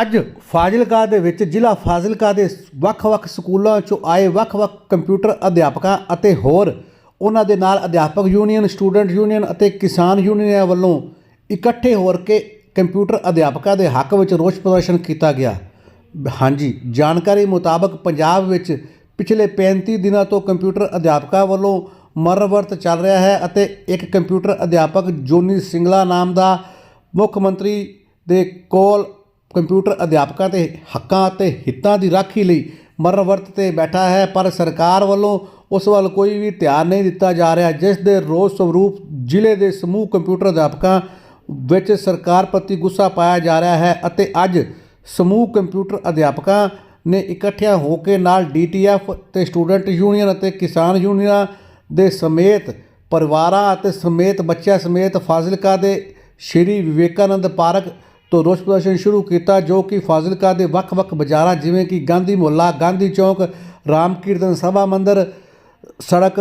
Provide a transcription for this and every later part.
ਅੱਜ ਫਾਜ਼ਿਲਕਾ ਦੇ ਵਿੱਚ ਜ਼ਿਲ੍ਹਾ ਫਾਜ਼ਿਲਕਾ ਦੇ ਵੱਖ-ਵੱਖ ਸਕੂਲਾਂ ਚੋਂ ਆਏ ਵੱਖ-ਵੱਖ ਕੰਪਿਊਟਰ ਅਧਿਆਪਕਾਂ ਅਤੇ ਹੋਰ ਉਹਨਾਂ ਦੇ ਨਾਲ ਅਧਿਆਪਕ ਯੂਨੀਅਨ, ਸਟੂਡੈਂਟ ਯੂਨੀਅਨ ਅਤੇ ਕਿਸਾਨ ਯੂਨੀਅਨਾਂ ਵੱਲੋਂ ਇਕੱਠੇ ਹੋ ਕੇ ਕੰਪਿਊਟਰ ਅਧਿਆਪਕਾਂ ਦੇ ਹੱਕ ਵਿੱਚ ਰੋਸ ਪ੍ਰਦਰਸ਼ਨ ਕੀਤਾ ਗਿਆ। ਹਾਂਜੀ, ਜਾਣਕਾਰੀ ਮੁਤਾਬਕ ਪੰਜਾਬ ਵਿੱਚ ਪਿਛਲੇ 35 ਦਿਨਾਂ ਤੋਂ ਕੰਪਿਊਟਰ ਅਧਿਆਪਕਾਂ ਵੱਲੋਂ ਮਰਵਰਤ ਚੱਲ ਰਿਹਾ ਹੈ ਅਤੇ ਇੱਕ ਕੰਪਿਊਟਰ ਅਧਿਆਪਕ ਜੋਨੀ ਸਿੰਗਲਾ ਨਾਮ ਦਾ ਮੁੱਖ ਮੰਤਰੀ ਦੇ ਕੋਲ ਕੰਪਿਊਟਰ ਅਧਿਆਪਕਾਂ ਦੇ ਹੱਕਾਂ ਅਤੇ ਹਿੱਤਾਂ ਦੀ ਰਾਖੀ ਲਈ ਮਰਵਰਤ ਤੇ ਬੈਠਾ ਹੈ, ਪਰ ਸਰਕਾਰ ਵੱਲੋਂ ਉਸ ਵੱਲ ਕੋਈ ਵੀ ਧਿਆਨ ਨਹੀਂ ਦਿੱਤਾ ਜਾ ਰਿਹਾ, ਜਿਸ ਦੇ ਰੋਸ ਸਰੂਪ ਜ਼ਿਲ੍ਹੇ ਦੇ ਸਮੂਹ ਕੰਪਿਊਟਰ ਅਧਿਆਪਕਾਂ ਵਿੱਚ ਸਰਕਾਰ ਪ੍ਰਤੀ ਗੁੱਸਾ ਪਾਇਆ ਜਾ ਰਿਹਾ ਹੈ ਅਤੇ ਅੱਜ ਸਮੂਹ ਕੰਪਿਊਟਰ ਅਧਿਆਪਕਾਂ ਨੇ ਇਕੱਠਿਆਂ ਹੋ ਕੇ ਨਾਲ ਡੀਟੀਐਫ ਤੇ ਸਟੂਡੈਂਟ ਯੂਨੀਅਨ ਅਤੇ ਕਿਸਾਨ ਯੂਨੀਅਨਾਂ ਦੇ ਸਮੇਤ ਪਰਿਵਾਰਾਂ ਅਤੇ ਸਮੇਤ ਬੱਚਿਆਂ ਸਮੇਤ ਫਾਜ਼ਿਲਕਾ ਦੇ ਸ਼੍ਰੀ ਵਿਵੇਕਾਨੰਦ ਪਾਰਕ ਤੋਂ ਰੋਸ ਪ੍ਰਦਰਸ਼ਨ ਸ਼ੁਰੂ ਕੀਤਾ ਜੋ ਕਿ ਫਾਜ਼ਿਲਕਾ ਦੇ ਵੱਖ-ਵੱਖ ਬਾਜ਼ਾਰਾਂ, ਜਿਵੇਂ ਕਿ ਗਾਂਧੀ ਮੁਹੱਲਾ, ਗਾਂਧੀ ਚੌਕ ਰਾਮ ਕੀਰਤਨ ਸਭਾ ਮੰਦਰ, ਸੜਕ,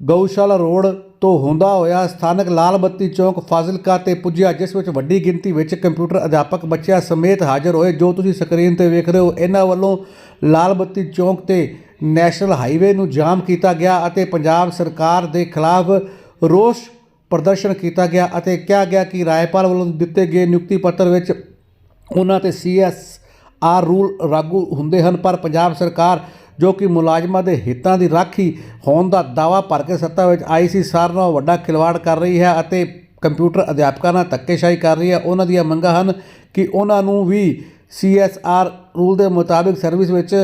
ਗਊਸ਼ਾਲਾ ਰੋਡ ਤੋਂ ਹੁੰਦਾ ਹੋਇਆ ਸਥਾਨਕ ਲਾਲ ਬੱਤੀ ਚੌਕ ਫਾਜ਼ਿਲਕਾ ਤੇ ਪੁੱਜਿਆ, ਜਿਸ ਵਿੱਚ ਵੱਡੀ ਗਿਣਤੀ ਵਿੱਚ ਕੰਪਿਊਟਰ ਅਧਿਆਪਕ ਬੱਚਿਆਂ ਸਮੇਤ ਹਾਜ਼ਰ ਹੋਏ, ਜੋ ਤੁਸੀਂ ਸਕਰੀਨ ਤੇ ਵੇਖ ਰਹੇ ਹੋ, ਇਹਨਾਂ ਵੱਲੋਂ ਲਾਲ ਬੱਤੀ ਚੌਕ ਤੇ ਨੈਸ਼ਨਲ ਹਾਈਵੇ ਨੂੰ ਜਾਮ ਕੀਤਾ ਗਿਆ ਅਤੇ ਪੰਜਾਬ ਸਰਕਾਰ ਦੇ ਖਿਲਾਫ ਰੋਸ ਪ੍ਰਦਰਸ਼ਨ ਕੀਤਾ ਗਿਆ ਅਤੇ ਕਿਹਾ ਗਿਆ ਕਿ ਰਾਏਪਾਲ ਵੱਲੋਂ ਦਿੱਤੇ ਗਏ ਨਿਯੁਕਤੀ ਪੱਤਰ ਵਿੱਚ ਉਹਨਾਂ ਤੇ ਸੀਐਸ ਆਰ ਰੂਲ ਲਾਗੂ ਹੁੰਦੇ ਹਨ, ਪਰ ਪੰਜਾਬ ਸਰਕਾਰ, ਜੋ ਕਿ ਮੁਲਾਜ਼ਮਾਂ ਦੇ ਹਿੱਤਾਂ ਦੀ ਰਾਖੀ ਹੋਣ ਦਾ ਦਾਵਾ ਭਰ ਕੇ ਸੱਤਾ ਵਿੱਚ ਆਈ ਸੀ ਸਾਰ ਨਾਲ ਵੱਡਾ ਖਿਲਵਾੜ ਕਰ ਰਹੀ ਹੈ ਅਤੇ ਕੰਪਿਊਟਰ ਅਧਿਆਪਕਾਂ ਨਾਲ ਧੱਕੇਸ਼ਾਹੀ ਕਰ ਰਹੀ ਹੈ। ਉਹਨਾਂ ਦੀਆਂ ਮੰਗਾਂ ਹਨ ਕਿ ਉਹਨਾਂ ਨੂੰ ਵੀ ਸੀਐਸਆਰ ਰੂਲ ਦੇ ਮੁਤਾਬਿਕ ਸਰਵਿਸ ਵਿੱਚ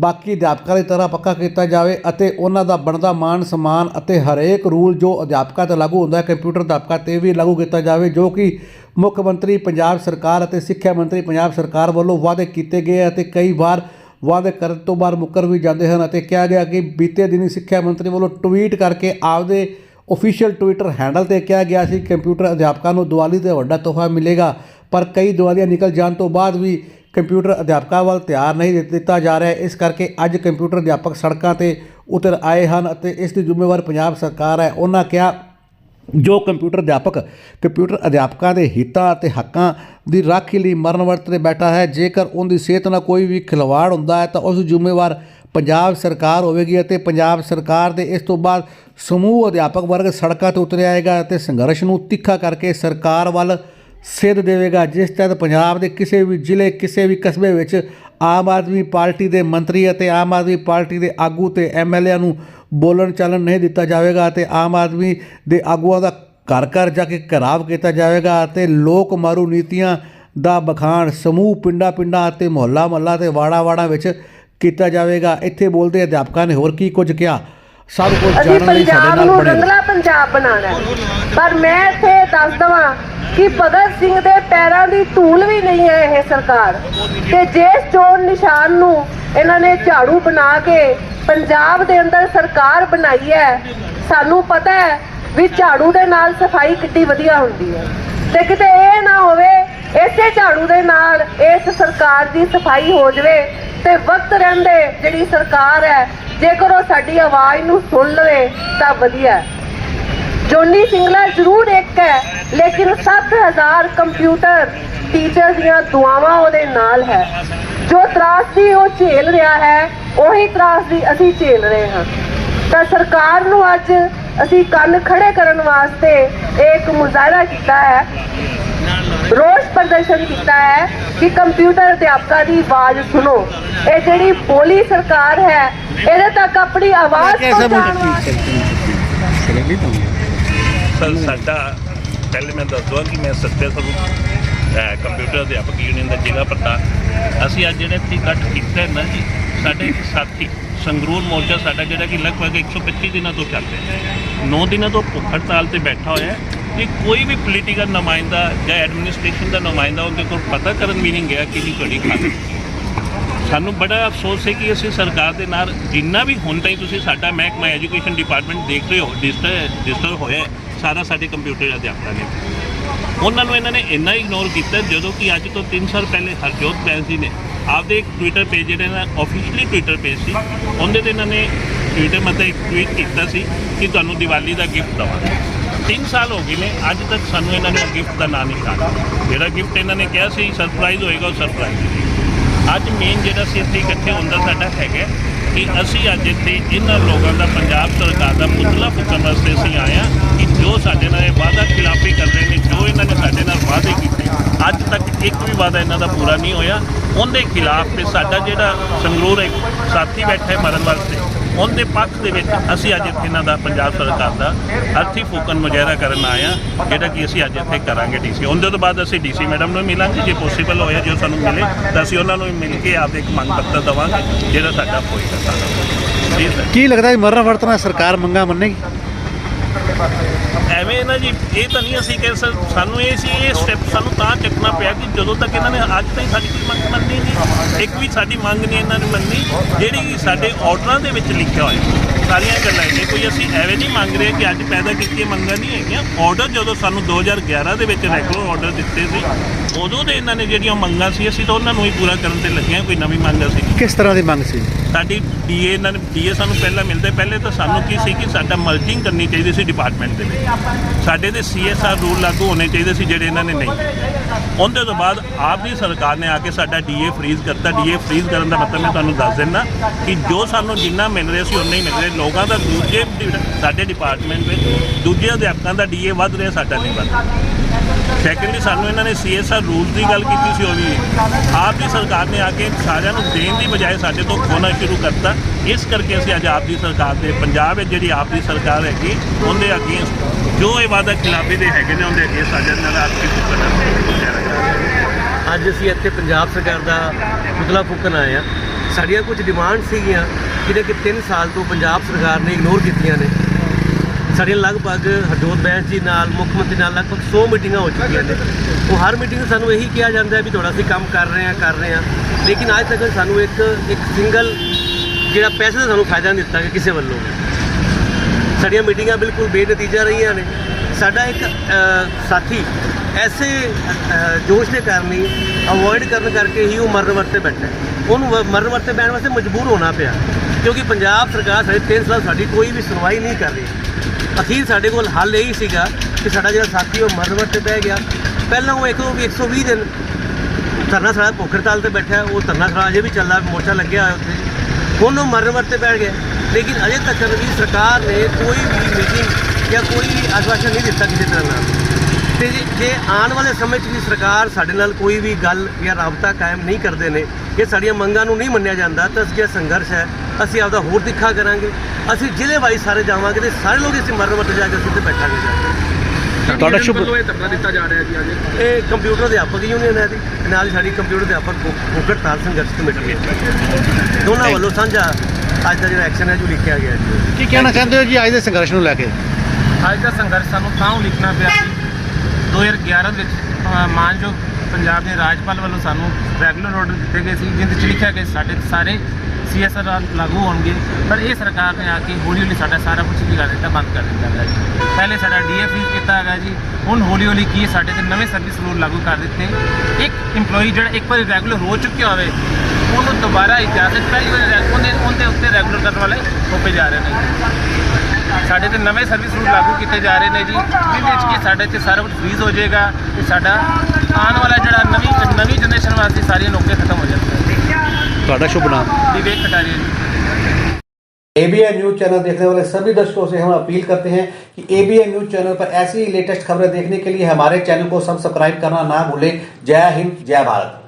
ਬਾਕੀ ਅਧਿਆਪਕਾਂ ਦੀ ਤਰ੍ਹਾਂ ਪੱਕਾ ਕੀਤਾ ਜਾਵੇ ਅਤੇ ਉਹਨਾਂ ਦਾ ਬਣਦਾ ਮਾਣ ਸਮਾਨ ਅਤੇ ਹਰੇਕ ਰੂਲ ਜੋ ਅਧਿਆਪਕਾਂ ਤੇ ਲਾਗੂ ਹੁੰਦਾ ਹੈ, ਕੰਪਿਊਟਰ ਅਧਿਆਪਕਾਂ ਤੇ ਵੀ ਲਾਗੂ ਕੀਤਾ ਜਾਵੇ, ਜੋ ਕਿ ਮੁੱਖ ਮੰਤਰੀ ਪੰਜਾਬ ਸਰਕਾਰ ਅਤੇ ਸਿੱਖਿਆ ਮੰਤਰੀ ਪੰਜਾਬ ਸਰਕਾਰ ਵੱਲੋਂ ਵਾਅਦੇ ਕੀਤੇ ਗਏ ਅਤੇ ਕਈ ਵਾਰ ਵਾਅਦੇ ਕਰਨ ਤੋਂ ਬਾਅਦ ਮੁੱਕਰ ਵੀ ਜਾਂਦੇ ਹਨ ਅਤੇ ਕਿਹਾ ਗਿਆ ਕਿ ਬੀਤੇ ਦਿਨੀ ਸਿੱਖਿਆ ਮੰਤਰੀ ਵੱਲੋਂ ਟਵੀਟ ਕਰਕੇ ਆਪਦੇ ਅਫੀਸ਼ੀਅਲ ਟਵਿੱਟਰ ਹੈਂਡਲ ਤੇ ਕਿਹਾ ਗਿਆ ਸੀ, ਕੰਪਿਊਟਰ ਅਧਿਆਪਕਾਂ ਨੂੰ ਦੀਵਾਲੀ ਤੇ ਵੱਡਾ ਤੋਹਫਾ ਮਿਲੇਗਾ। ਪਰ ਕਈ ਦੀਵਾਲੀਆਂ ਨਿਕਲ ਜਾਣ ਤੋਂ ਬਾਅਦ ਵੀ ਕੰਪਿਊਟਰ ਅਧਿਆਪਕਾਂ ਵੱਲ ਧਿਆਨ ਨਹੀਂ ਦਿੱਤ- ਦਿੱਤਾ ਜਾ ਰਿਹਾ। ਇਸ ਕਰਕੇ ਅੱਜ ਕੰਪਿਊਟਰ ਅਧਿਆਪਕ ਸੜਕਾਂ ਤੇ ਉਤਰ ਆਏ ਹਨ ਅਤੇ ਇਸ ਦੀ ਜ਼ਿੰਮੇਵਾਰ ਪੰਜਾਬ ਸਰਕਾਰ ਹੈ। ਉਹਨਾਂ ਕਿਹਾ, ਜੋ ਕੰਪਿਊਟਰ ਅਧਿਆਪਕ ਕੰਪਿਊਟਰ ਅਧਿਆਪਕਾਂ ਦੇ ਹਿੱਤਾਂ ਅਤੇ ਹੱਕਾਂ ਦੀ ਰਾਖੀ ਲਈ ਮਰਨ ਵਰਤ ਤੇ ਬੈਠਾ ਹੈ, ਜੇਕਰ ਉਹਦੀ ਸਿਹਤ ਨਾਲ ਕੋਈ ਵੀ ਖਿਲਵਾੜ ਹੁੰਦਾ ਹੈ, ਤਾਂ ਉਸ ਜ਼ਿੰਮੇਵਾਰ ਪੰਜਾਬ ਸਰਕਾਰ ਹੋਵੇਗੀ ਅਤੇ ਪੰਜਾਬ ਸਰਕਾਰ ਦੇ ਇਸ ਤੋਂ ਬਾਅਦ ਸਮੂਹ ਅਧਿਆਪਕ ਵਰਗ ਸੜਕਾਂ ਤੇ ਉਤਰ ਆਏਗਾ ਅਤੇ ਸੰਘਰਸ਼ ਨੂੰ ਤਿੱਖਾ ਕਰਕੇ ਸਰਕਾਰ ਵੱਲ ਸੇਧ ਦੇਵੇਗਾ, ਜਿਸ ਤਹਿਤ ਪੰਜਾਬ ਦੇ ਕਿਸੇ ਵੀ ਜ਼ਿਲ੍ਹੇ, ਕਿਸੇ ਵੀ ਕਸਬੇ ਵਿੱਚ ਆਮ ਆਦਮੀ ਪਾਰਟੀ ਦੇ ਮੰਤਰੀ ਅਤੇ ਆਮ ਆਦਮੀ ਪਾਰਟੀ ਦੇ ਆਗੂ ਤੇ ਐਮਐਲਏ ਨੂੰ ਬੋਲਣ ਚਾਲਣ ਨਹੀਂ ਦਿੱਤਾ ਜਾਵੇਗਾ ਅਤੇ ਆਮ ਆਦਮੀ ਦੇ ਆਗੂਆਂ ਦਾ ਘਰ ਘਰ ਜਾ ਕੇ ਘਰਾਵ ਕੀਤਾ ਜਾਵੇਗਾ ਅਤੇ ਲੋਕ ਮਾਰੂ ਨੀਤੀਆਂ ਦਾ ਬਖਾਣ ਸਮੂਹ, ਪਿੰਡਾਂ ਪਿੰਡਾਂ ਅਤੇ ਮੁਹੱਲਾ ਮੁਹੱਲਾ ਤੇ ਵਾੜਾ ਵਾੜਾ ਵਿੱਚ ਕੀਤਾ ਜਾਵੇਗਾ। ਇੱਥੇ ਬੋਲਦੇ ਅਧਿਆਪਕਾਂ ਨੇ ਹੋਰ ਕੀ ਕੁਝ ਕਿਹਾ? ਸਭ ਕੁਝ ਅਸੀਂ ਜਾਣਨ ਲਈ ਸਾਡੇ ਪੰਜਾਬ ਨਾਲ ਨੂੰ ਬਣੇ ਰਹੋ। ਰੰਗਲਾ ਪੰਜਾਬ ਬਣਾਉਣਾ ਹੈ। ਪਰ ਮੈਂ ਇੱਥੇ ਦੱਸ ਦਵਾਂ ਕਿ ਭਗਤ ਸਿੰਘ ਦੇ ਪੈਰਾਂ ਦੀ ਧੂਲ ਵੀ ਨਹੀਂ ਹੈ ਇਹ ਸਰਕਾਰ। ਤੇ ਜਿਸ ਚੋਣ ਨਿਸ਼ਾਨ ਨੂੰ ਇਹਨਾਂ ਨੇ ਝਾੜੂ ਬਣਾ ਕੇ ਪੰਜਾਬ ਦੇ ਅੰਦਰ ਸਰਕਾਰ ਬਣਾਈ ਹੈ ਸਾਨੂੰ ਪਤਾ ਹੈ ਵੀ ਝਾੜੂ ਦੇ ਨਾਲ ਸਫ਼ਾਈ ਕਿੱਡੀ ਵਧੀਆ ਹੁੰਦੀ ਹੈ। ਤੇ ਕਿਤੇ ਇਹ ਨਾ ਹੋਵੇ ਇਸੇ ਝਾੜੂ ਦੇ ਨਾਲ ਇਸ ਸਰਕਾਰ ਦੀ ਸਫ਼ਾਈ ਹੋ ਜਾਵੇ ਤੇ ਵਕਤ ਰਹਿੰਦੇ ਜਿਹੜੀ ਸਰਕਾਰ ਹੈ, ਜੇਕਰ ਉਹ ਸਾਡੀ ਆਵਾਜ਼ ਨੂੰ ਸੁਣ ਲਵੇ, ਤਾਂ ਵਧੀਆ ਜੋਨੀ ਸਿੰਗਲਾ ਜ਼ਰੂਰ ਇੱਕ ਹੈ, ਲੇਕਿਨ 7000 ਕੰਪਿਊਟਰ ਟੀਚਰ ਦੀਆਂ ਦੁਆਵਾਂ ਉਹਦੇ ਨਾਲ ਹੈ। ਜੋ ਤਰਾਸਦੀ ਉਹ ਝੇਲ ਰਿਹਾ ਹੈ, ਉਹੀ ਤਰਾਸਦੀ ਅਸੀਂ ਝੇਲ ਰਹੇ ਹਾਂ। ਤਾਂ ਸਰਕਾਰ ਨੂੰ ਅੱਜ ਅਸੀਂ ਕੰਨ ਖੜੇ ਕਰਨ ਵਾਸਤੇ ਇੱਕ ਮੁਜ਼ਾਹਰਾ ਕੀਤਾ ਹੈ। ਰੋਸ ਪ੍ਰਦਰਸ਼ਨ ਕੀਤਾ ਹੈ ਕਿ ਕੰਪਿਊਟਰ ਅਧਿਆਪਕਾਂ ਦੀ ਆਵਾਜ਼ ਸੁਣੋ। ਇਹ ਜਿਹੜੀ ਬੋਲੀ ਸਰਕਾਰ ਹੈ ਇਹਦੇ ਤੱਕ ਆਪਣੀ ਆਵਾਜ਼ ਪਹੁੰਚਾਉਣ ਵਾਸਤੇ। ਸਰ ਸਾਡਾ ਪਹਿਲੇ ਮੈਂ ਦੱਸ ਦਵਾਂ ਕਿ ਮੈਂ ਸੱਤੇ ਸਰੂਪ ਕੰਪਿਊਟਰ ਅਧਿਆਪਕ ਯੂਨੀਅਨ ਦਾ ਜ਼ਿਲ੍ਹਾ ਪ੍ਰਧਾਨ ਅਸੀਂ ਅੱਜ ਜਿਹੜੇ ਇੱਥੇ ਇਕੱਠ ਕੀਤਾ ਹੈ ਨਾ ਜੀ ਸਾਡੇ ਸਾਥੀ ਸੰਗਰੂਰ ਮੋਰਚਾ ਸਾਡਾ ਜਿਹੜਾ ਕਿ ਲਗਭਗ 125 ਦਿਨਾਂ ਤੋਂ ਚੱਲ ਰਿਹਾ ਹੈ। 9 ਦਿਨਾਂ ਤੋਂ ਭੁੱਖ ਹੜਤਾਲ ਤੇ ਬੈਠਾ ਹੋਇਆ ਹੈ। ਕਿ ਕੋਈ ਵੀ ਪੋਲੀਟੀਕਲ ਨੁਮਾਇੰਦਾ ਜਾਂ ਐਡਮਿਨਿਸਟ੍ਰੇਸ਼ਨ ਦਾ ਨੁਮਾਇੰਦਾ ਉਹਦੇ ਕੋਲ ਪਤਾ ਕਰਨ ਵੀ ਨਹੀਂ ਗਿਆ ਕਿ ਜੀ ਘੜੀ ਖਾਲੀ ਸਾਨੂੰ ਬੜਾ ਅਫਸੋਸ ਹੈ ਕਿ ਅਸੀਂ ਸਰਕਾਰ ਦੇ ਨਾਲ ਜਿੰਨਾ ਵੀ ਹੁਣ ਤਾਈ ਤੁਸੀਂ ਸਾਡਾ ਮਹਿਕਮਾ ਐਜੂਕੇਸ਼ਨ ਡਿਪਾਰਟਮੈਂਟ ਦੇਖ ਰਹੇ ਹੋ ਰਜਿਸਟਰ ਰਜਿਸਟਰ ਹੋਇਆ ਸਾਰਾ ਸਾਡੇ ਕੰਪਿਊਟਰ ਅਧਿਆਪਕਾਂ ਨੇ। ਉਹਨਾਂ ਨੂੰ ਇਹਨਾਂ ਨੇ ਇੰਨਾ ਇਗਨੋਰ ਕੀਤਾ ਜਦੋਂ ਕਿ ਅੱਜ ਤੋਂ 3 ਸਾਲ ਪਹਿਲੇ ਹਰਜੋਤ ਬੈਂਸ ਜੀ ਨੇ ਆਪਦੇ ਇੱਕ ਟਵਿੱਟਰ ਪੇਜ ਜਿਹੜੇ ਨਾ ਆਫੀਸ਼ੀਅਲੀ ਟਵਿੱਟਰ ਪੇਜ ਸੀ, ਉਹਦੇ ਤੇ ਇਹਨਾਂ ਨੇ ਟਵਿੱਟਰ ਮਤੇ ਇੱਕ ਟਵੀਟ ਕੀਤਾ ਸੀ ਕਿ ਤੁਹਾਨੂੰ ਦੀਵਾਲੀ ਦਾ ਗਿਫਟ ਦਵਾਂਗੇ। 3 ਸਾਲ ਹੋ ਗਏ ਨੇ, ਅੱਜ ਤੱਕ ਸਾਨੂੰ ਇਹਨਾਂ ਨੇ ਗਿਫਟ ਦਾ ਨਾਂ ਨਹੀਂ ਲਿਆ ਜਿਹੜਾ ਗਿਫਟ ਇਹਨਾਂ ਨੇ ਕਿਹਾ ਸੀ ਸਰਪ੍ਰਾਈਜ਼ ਹੋਏਗਾ, ਉਹ ਸਰਪ੍ਰਾਈਜ਼ ਅੱਜ ਮੇਨ ਜਿਹੜਾ ਸੀ, ਇੱਥੇ ਇਕੱਠੇ ਹੁੰਦਾ ਸਾਡਾ ਹੈਗਾ ਕਿ ਅਸੀਂ ਅੱਜ ਇੱਥੇ ਇਹਨਾਂ ਲੋਕਾਂ ਦਾ, ਪੰਜਾਬ ਸਰਕਾਰ ਦਾ ਪੁਤਲਾ ਫੂਕਣ ਵਾਸਤੇ ਅਸੀਂ ਆਏ ਹਾਂ ਕਿ ਜੋ ਸਾਡੇ ਨਾਲ ਇਹ ਵਾਅਦਾ ਖਿਲਾਫੀ ਕਰ ਰਹੇ ਨੇ, ਜੋ ਇਹਨਾਂ ਨੇ ਸਾਡੇ ਨਾਲ ਵਾਅਦੇ ਕੀਤੇ, ਅੱਜ ਤੱਕ ਇੱਕ ਵੀ ਵਾਅਦਾ ਇਹਨਾਂ ਦਾ ਪੂਰਾ ਨਹੀਂ ਹੋਇਆ। ਉਹਦੇ ਖਿਲਾਫ ਤੇ ਸਾਡਾ ਜਿਹੜਾ ਸੰਗਰੂਰ ਇੱਕ ਸਾਥੀ ਬੈਠਾ ਹੈ ਮਰਨ ਵਾਸਤੇ ਉਹਦੇ ਪੱਖ ਦੇ ਵਿੱਚ ਅਸੀਂ ਅੱਜ ਇੱਥੇ ਇਹਨਾਂ ਦਾ ਪੰਜਾਬ ਸਰਕਾਰ ਦਾ ਅਰਥੀ ਫੂਕਣ ਮੁਜ਼ਾਹਰਾ ਕਰਨ ਆਏ ਹਾਂ, ਜਿਹੜਾ ਕਿ ਅਸੀਂ ਅੱਜ ਇੱਥੇ ਕਰਾਂਗੇ ਡੀਸੀ। ਉਹਦੇ ਤੋਂ ਬਾਅਦ ਅਸੀਂ ਡੀਸੀ ਮੈਡਮ ਨੂੰ ਮਿਲਾਂਗੇ, ਜੇ ਪੋਸੀਬਲ ਹੋਇਆ, ਜੇ ਸਾਨੂੰ ਮਿਲੇ, ਤਾਂ ਅਸੀਂ ਉਹਨਾਂ ਨੂੰ ਵੀ ਮਿਲ ਕੇ ਆਪਦੇ ਇੱਕ ਮੰਗ ਪੱਤਰ ਦੇਵਾਂਗੇ, ਜਿਹੜਾ ਸਾਡਾ ਹੋਏਗਾ ਸਾਰਾ ਕੀ ਲੱਗਦਾ ਹੈ ਮਰਨ ਵਰਤਣਾ ਸਰਕਾਰ ਮੰਗਾ ਮੰਨੇਗੀ? ਐਵੇਂ ਨਾ ਜੀ, ਇਹ ਤਾਂ ਨਹੀਂ ਅਸੀਂ ਕਹਿ ਸਕ, ਸਾਨੂੰ ਇਹ ਸੀ, ਇਹ ਸਟੈਪ ਸਾਨੂੰ ਤਾਂ ਚੱਕਣਾ ਪਿਆ ਕਿ ਜਦੋਂ ਤੱਕ ਇਹਨਾਂ ਨੇ ਅੱਜ ਤਾਈਂ ਸਾਡੀ ਕੋਈ ਮੰਗ ਮੰਨੀ ਨਹੀਂ, ਇੱਕ ਵੀ ਸਾਡੀ ਮੰਗ ਨਹੀਂ ਇਹਨਾਂ ਨੇ ਮੰਨੀ, ਜਿਹੜੀ ਸਾਡੇ ਆਰਡਰਾਂ ਦੇ ਵਿੱਚ ਲਿਖਿਆ ਹੋਇਆ। ਸਾਰੀਆਂ ਗੱਲਾਂ ਇਹ ਕੋਈ ਅਸੀਂ ਐਵੇਂ ਨਹੀਂ ਮੰਗ ਰਹੇ ਕਿ ਅੱਜ ਪੈਦਾ ਕੀਤੀਆਂ ਮੰਗਾਂ ਨਹੀਂ ਹੈਗੀਆਂ। ਆਰਡਰ ਜਦੋਂ ਸਾਨੂੰ 2011 ਦੇ ਵਿੱਚ ਰੈਗੂਲਰ ਆਰਡਰ ਦਿੱਤੇ ਸੀ ਉਦੋਂ ਦੇ ਇਹਨਾਂ ਨੇ ਜਿਹੜੀਆਂ ਮੰਗਾਂ ਸੀ ਅਸੀਂ ਤਾਂ ਉਹਨਾਂ ਨੂੰ ਹੀ ਪੂਰਾ ਕਰਨ ਤੇ ਲੱਗੇ ਹਾਂ ਕੋਈ ਨਵੀਂ ਮੰਗ ਅਸੀਂ ਕਿਸ ਤਰ੍ਹਾਂ ਦੀ ਮੰਗ ਸੀ? ਸਾਡੀ ਡੀਏ ਇਹਨਾਂ ਨੇ ਡੀਏ ਸਾਨੂੰ ਪਹਿਲਾਂ ਮਿਲਦੇ ਪਹਿਲੇ ਤਾਂ ਸਾਨੂੰ ਕੀ ਸੀ ਕਿ ਸਾਡਾ ਮਰਜਿੰਗ ਕਰਨੀ ਚਾਹੀਦੀ ਸੀ ਡਿਪਾਰਟਮੈਂਟ ਦੇ ਵਿੱਚ। ਸਾਡੇ ਦੇ ਸੀਐਸਆਰ ਰੂਲ ਲਾਗੂ ਹੋਣੇ ਚਾਹੀਦੇ ਸੀ ਜਿਹੜੇ ਇਹਨਾਂ ਨੇ ਨਹੀਂ। ਉਹਦੇ ਤੋਂ ਬਾਅਦ ਆਪ ਦੀ ਸਰਕਾਰ ਨੇ ਆ ਕੇ ਸਾਡਾ ਡੀਏ ਫ੍ਰੀਜ਼ ਕਰਤਾ। ਡੀਏ ਫ੍ਰੀਜ਼ ਕਰਨ ਦਾ ਮਤਲਬ ਮੈਂ ਤੁਹਾਨੂੰ ਦੱਸ ਦਿੰਦਾ ਕਿ ਜੋ ਸਾਨੂੰ ਜਿੰਨਾ ਮਿਲ ਰਿਹਾ ਸੀ ਉਨਾ ਹੀ ਮਿਲ ਰਿਹਾ। ਲੋਕਾਂ ਦਾ ਦੂਜੇ ਸਾਡੇ ਡਿਪਾਰਟਮੈਂਟ ਵਿੱਚ ਦੂਜੇ ਅਧਿਆਪਕਾਂ ਦਾ ਡੀਏ ਵੱਧ ਰਿਹਾ, ਸਾਡਾ ਨਹੀਂ ਵੱਧ ਰਿਹਾ। ਸੈਕੰਡਲੀ ਸਾਨੂੰ ਇਹਨਾਂ ਨੇ ਸੀਐਸਆਰ ਰੂਲ ਦੀ ਗੱਲ ਕੀਤੀ ਸੀ, ਉਹ ਵੀ। ਆਪ ਦੀ ਸਰਕਾਰ ਨੇ ਆ ਕੇ ਸਾਰਿਆਂ ਨੂੰ ਦੇਣ ਦੀ ਬਜਾਏ ਸਾਡੇ ਤੋਂ ਖੋਣਾ ਸ਼ੁਰੂ ਕਰਤਾ। ਇਸ ਕਰਕੇ ਅਸੀਂ ਅੱਜ ਆਪ ਦੀ ਸਰਕਾਰ ਦੇ, ਪੰਜਾਬ ਵਿੱਚ ਜਿਹੜੀ ਆਪ ਦੀ ਸਰਕਾਰ ਹੈਗੀ, ਉਹਦੇ ਅਗੇਂਸਟ ਜੋ ਇਹ ਵਾਅਦਾ ਖਿਲਾਫੀ ਦੇ ਹੈਗੇ ਨੇ, ਉਹਦੇ ਅੱਗੇ ਸਾਡੇ ਨਾਲ ਆਰਥਿਕ ਕਰਨਾ ਅੱਜ ਅਸੀਂ ਇੱਥੇ ਪੰਜਾਬ ਸਰਕਾਰ ਦਾ ਪੁਤਲਾ ਫੂਕਣ ਆਏ ਆ ਸਾਡੀਆਂ ਕੁਝ ਡਿਮਾਂਡ ਸੀਗੀਆਂ ਜਿਹੜੇ ਕਿ 3 ਸਾਲ ਤੋਂ ਪੰਜਾਬ ਸਰਕਾਰ ਨੇ ਇਗਨੋਰ ਕੀਤੀਆਂ ਨੇ। ਸਾਡੀਆਂ ਲਗਭਗ ਹਰਜੋਤ ਬੈਂਸ ਜੀ ਨਾਲ, ਮੁੱਖ ਮੰਤਰੀ ਨਾਲ ਲਗਭਗ 100 ਮੀਟਿੰਗਾਂ ਹੋ ਚੁੱਕੀਆਂ ਨੇ। ਉਹ ਹਰ ਮੀਟਿੰਗ ਸਾਨੂੰ ਇਹੀ ਕਿਹਾ ਜਾਂਦਾ ਹੈ ਵੀ ਤੁਹਾਡਾ ਅਸੀਂ ਕੰਮ ਕਰ ਰਹੇ ਹਾਂ, ਕਰ ਰਹੇ ਹਾਂ। ਲੇਕਿਨ ਅੱਜ ਤੱਕ ਸਾਨੂੰ ਇੱਕ ਇੱਕ ਸਿੰਗਲ ਜਿਹੜਾ ਪੈਸੇ ਦਾ ਸਾਨੂੰ ਫਾਇਦਾ ਨਹੀਂ ਦਿੱਤਾ ਗਿਆ ਕਿਸੇ ਵੱਲੋਂ ਸਾਡੀਆਂ ਮੀਟਿੰਗਾਂ ਬਿਲਕੁਲ ਬੇਨਤੀਜਾ ਰਹੀਆਂ ਨੇ। ਸਾਡਾ ਇੱਕ ਸਾਥੀ ਐਸੇ ਜੋਸ਼ ਦੇ ਕਾਰਨ ਹੀ ਅਵੋਇਡ ਕਰਨ ਕਰਕੇ ਹੀ ਉਹ ਮਰਨ ਵਰਤੇ ਬੈਠਾ ਉਹਨੂੰ ਮਰਨ ਵਰਤੇ ਬੈਠਣ ਵਾਸਤੇ ਮਜਬੂਰ ਹੋਣਾ ਪਿਆ। ਕਿਉਂਕਿ ਪੰਜਾਬ ਸਰਕਾਰ ਸਾਡੇ 3 ਸਾਲ ਸਾਡੀ ਕੋਈ ਵੀ ਸੁਣਵਾਈ ਨਹੀਂ ਕਰ ਰਹੀ। ਅਖੀਰ ਸਾਡੇ ਕੋਲ ਹੱਲ ਇਹੀ ਸੀਗਾ ਕਿ ਸਾਡਾ ਜਿਹੜਾ ਸਾਥੀ ਉਹ ਮਰਨ ਵਰਤੇ ਬਹਿ ਗਿਆ। ਪਹਿਲਾਂ ਉਹ ਇੱਕ, ਉਹ ਵੀ 120 ਦਿਨ ਧਰਨਾ ਸਾਡਾ ਭੁੱਖੜਤਾਲ ਤੇ ਬੈਠਾ, ਉਹ ਧਰਨਾ ਸਾਡਾ ਅਜੇ ਵੀ ਚੱਲਦਾ, ਮੋਰਚਾ ਲੱਗਿਆ ਹੋਇਆ ਉੱਥੇ। ਹੁਣ ਉਹ ਮਰਨ ਵਰਤੇ ਬੈਠ ਗਿਆ। ਲੇਕਿਨ ਅਜੇ ਤੱਕ ਵੀ ਸਰਕਾਰ ਨੇ ਕੋਈ ਵੀ ਮੀਟਿੰਗ ਜਾਂ ਕੋਈ ਆਸ਼ਵਾਸਨ ਨਹੀਂ ਦਿੱਤਾ ਕਿਸੇ ਤਰ੍ਹਾਂ ਨਾਲ। ਤੇ ਜੇ- ਜੇ ਆਉਣ ਵਾਲੇ ਸਮੇਂ 'ਚ ਵੀ ਸਰਕਾਰ ਸਾਡੇ ਨਾਲ ਕੋਈ ਵੀ ਗੱਲ ਜਾਂ ਰਾਬਤਾ ਕਾਇਮ ਨਹੀਂ ਕਰਦੇ ਨੇ, ਇਹ ਸਾਡੀਆਂ ਮੰਗਾਂ ਨੂੰ ਨਹੀਂ ਮੰਨਿਆ ਜਾਂਦਾ, ਤਾਂ ਅਸੀਂ ਜਿਹੜਾ ਸੰਘਰਸ਼ ਹੈ, ਅਸੀਂ ਆਪਦਾ ਹੋਰ ਤਿੱਖਾ ਕਰਾਂਗੇ। ਅਸੀਂ ਜ਼ਿਲ੍ਹੇ ਵਾਈ ਸਾਰੇ ਜਾਵਾਂਗੇ ਤੇ ਸਾਰੇ ਲੋਕ ਇਸ ਮਰਨ ਵਰਤੇ ਜਾ ਕੇ ਅਸੀਂ ਤੇ ਬੈਠਾਂਗੇ ਜਾ ਕੇ। ਤੁਹਾਡਾ ਸ਼ੁਭ ਇਹ ਧਰਨਾ ਦਿੱਤਾ ਜਾ ਰਿਹਾ ਜੀ ਅੱਜ। ਇਹ ਕੰਪਿਊਟਰ ਅਧਿਆਪਕ ਯੂਨੀਅਨ ਹੈ ਜੀ ਨਾਲ ਹੀ ਸਾਡੀ ਕੰਪਿਊਟਰ ਅਧਿਆਪਕ ਭੁੱਖੜ ਤਾਲ ਸੰਘਰਸ਼ ਕਮੇਟੀ ਹੈ ਦੋਨਾਂ ਵੱਲੋਂ ਸਾਂਝਾ ਅੱਜ ਦਾ ਜਿਹੜਾ ਐਕਸ਼ਨ ਹੈ ਜੋ ਲਿਖਿਆ ਗਿਆ ਹੈ ਕੀ ਕਹਿਣਾ ਚਾਹੁੰਦੇ ਹੋ ਜੀ ਅੱਜ ਦੇ ਸੰਘਰਸ਼ ਨੂੰ ਲੈ ਕੇ? ਅੱਜ ਦਾ ਸੰਘਰਸ਼ ਸਾਨੂੰ ਤਾਂ ਲਿਖਣਾ ਪਿਆ ਸੀ। 2011 ਵਿੱਚ ਮਾਨਯੋਗ ਪੰਜਾਬ ਦੇ ਰਾਜਪਾਲ ਵੱਲੋਂ ਸਾਨੂੰ ਰੈਗੂਲਰ ਆਰਡਰ ਦਿੱਤੇ ਗਏ ਸੀ ਜਿਸ 'ਚ ਲਿਖਿਆ ਗਿਆ ਸੀ ਸਾਡੇ ਸਾਰੇ ਸੀਐਸਆਰ ਲਾਗੂ ਹੋਣਗੇ, ਪਰ ਇਹ ਸਰਕਾਰ ਨੇ ਆ ਕੇ ਹੌਲੀ ਹੌਲੀ ਸਾਡਾ ਸਾਰਾ ਕੁਝ ਕੀ ਕਰ ਦਿੱਤਾ, ਬੰਦ ਕਰ ਦਿੱਤਾ ਹੈ ਜੀ। ਪਹਿਲੇ ਸਾਡਾ ਡੀਐਫ ਕੀਤਾ ਹੈਗਾ ਜੀ, ਹੁਣ ਹੌਲੀ ਹੌਲੀ ਕੀ ਸਾਡੇ ਤੇ ਨਵੇਂ ਸਰਵਿਸ ਰੂਲ ਲਾਗੂ ਕਰ ਦਿੱਤੇ। ਇੱਕ EMPLOYEE ਜਿਹੜਾ ਇੱਕ ਵਾਰੀ ਰੈਗੂਲਰ ਹੋ ਚੁੱਕਿਆ ਹੋਵੇ, ਉਹਨੂੰ ਦੁਬਾਰਾ ਇਜਾਜ਼ਤ, ਪਹਿਲੀ ਵਾਰੀ ਰੈ- ਉਹਦੇ ਉਹਦੇ ਉੱਤੇ ਰੈਗੂਲਰ ਕਰਨ ਵਾਲੇ ਥੋਪੇ ਜਾ ਰਹੇ ਨੇ। ਸਾਡੇ ਤੇ ਨਵੇਂ ਸਰਵਿਸ ਰੂਲ ਲਾਗੂ ਕੀਤੇ ਜਾ ਰਹੇ ਨੇ ਜੀ ਜਿਹਦੇ ਵਿੱਚ ਕਿ ਸਾਡੇ ਤੇ ਸਾਰਾ ਕੁਝ ਫ੍ਰੀਜ਼ ਹੋ ਜਾਏਗਾ ਤੇ ਸਾਡਾ ਆਉਣ ਵਾਲਾ ਜਿਹੜਾ ਨਵੀਂ ਨਵੀਂ ਜਨਰੇਸ਼ਨ ਵਾਸਤੇ ਸਾਰੀਆਂ ਨੌਕਰੀਆਂ ਖਤਮ ਹੋ ਜਾਣਗੀਆਂ ਤੁਹਾਡਾ ਸ਼ੁਭ ਨਾਮ ਵਿਵੇਕ ਕਟਾਰੀਆ ਜੀ एबीएन न्यूज चैनल देखने वाले सभी दर्शकों से हम अपील करते हैं कि एबीएन न्यूज चैनल पर ऐसी ही लेटेस्ट खबरें देखने के लिए हमारे चैनल को सब्सक्राइब करना ना भूलें जय हिंद जय भारत